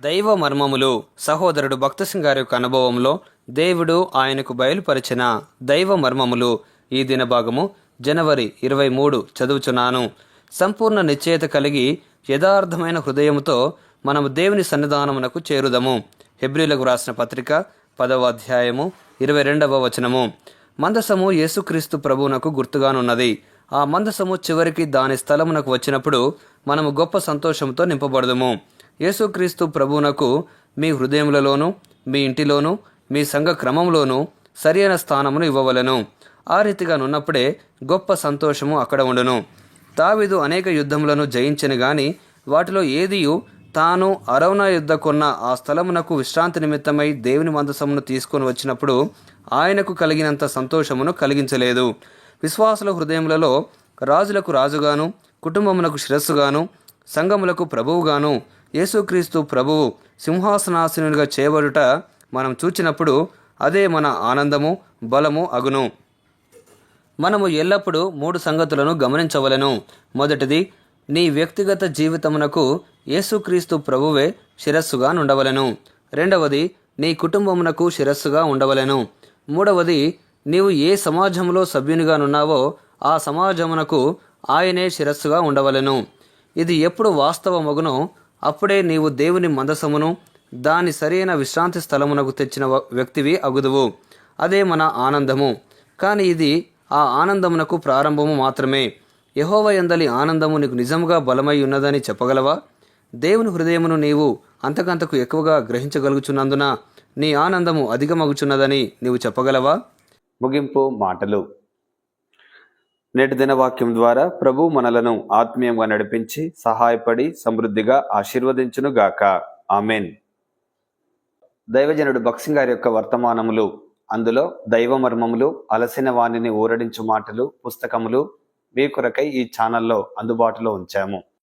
దైవ మర్మములు సహోదరుడు భక్తసింగ్ గారి యొక్క అనుభవంలో దేవుడు ఆయనకు బయలుపరిచిన దైవ మర్మములు ఈ దినభాగము జనవరి ఇరవై మూడు చదువుచున్నాను. సంపూర్ణ నిశ్చయత కలిగి యథార్థమైన హృదయముతో మనము దేవుని సన్నిధానమునకు చేరుదము. హెబ్రిలకు రాసిన పత్రిక పదవ అధ్యాయము ఇరవై రెండవ వచనము. మందసము యేసుక్రీస్తు ప్రభువునకు గుర్తుగానున్నది. ఆ మందసము చివరికి దాని స్థలమునకు వచ్చినప్పుడు మనము గొప్ప సంతోషంతో నింపబడదము. యేసుక్రీస్తు ప్రభువునకు మీ హృదయములలోనూ మీ ఇంటిలోనూ మీ సంఘ క్రమంలోనూ సరైన స్థానమును ఇవ్వవలెను. ఆ రీతిగా నున్నప్పుడే గొప్ప సంతోషము అక్కడ ఉండును. తావిదు అనేక యుద్ధములను జయించను గాని వాటిలో ఏదియు తాను అరవణ యుద్ధకున్న ఆ స్థలమునకు విశ్రాంతి నిమిత్తమై దేవుని మందసమును తీసుకొని వచ్చినప్పుడు ఆయనకు కలిగినంత సంతోషమును కలిగించలేదు. విశ్వాసుల హృదయములలో రాజులకు రాజుగాను కుటుంబమునకు శిరస్సుగాను సంఘములకు ప్రభువుగాను యేసుక్రీస్తు ప్రభువు సింహాసనాసనునిగా చేయబడుట మనం చూచినప్పుడు అదే మన ఆనందము బలము అగును. మనము ఎల్లప్పుడూ మూడు సంగతులను గమనించవలెను. మొదటిది నీ వ్యక్తిగత జీవితమునకు యేసుక్రీస్తు ప్రభువే శిరస్సుగా ఉండవలెను రెండవది నీ కుటుంబమునకు శిరస్సుగా ఉండవలెను. మూడవది నీవు ఏ సమాజంలో సభ్యునిగానున్నావో ఆ సమాజమునకు ఆయనే శిరస్సుగా ఉండవలెను. ఇది ఎప్పుడు వాస్తవమగునో అప్పుడే నీవు దేవుని మందసమును దాని సరైన విశ్రాంతి స్థలమునకు తెచ్చిన వ- వ్యక్తివి అగుదువు. అదే మన ఆనందము. కానీ ఇది ఆ ఆనందమునకు ప్రారంభము మాత్రమే. యహోవ ఎందలి ఆనందము నీకు నిజముగా బలమై ఉన్నదని చెప్పగలవా? దేవుని హృదయమును నీవు అంతకంతకు ఎక్కువగా గ్రహించగలుగుచున్నందున నీ ఆనందము అధికమగుచున్నదని నీవు చెప్పగలవా? ముగింపు మాటలు. నేటి దినవాక్యం ద్వారా ప్రభు మనలను ఆత్మీయంగా నడిపించి సహాయపడి సమృద్ధిగా ఆశీర్వదించును గాక ఆమెన్. దైవజనుడు బక్సింగ్ గారి యొక్క వర్తమానములు అందులో దైవ మర్మములు అలసిన వాణిని ఊరడించు మాటలు పుస్తకములు మీ కొరకై ఈ ఛానల్లో అందుబాటులో ఉంచాము.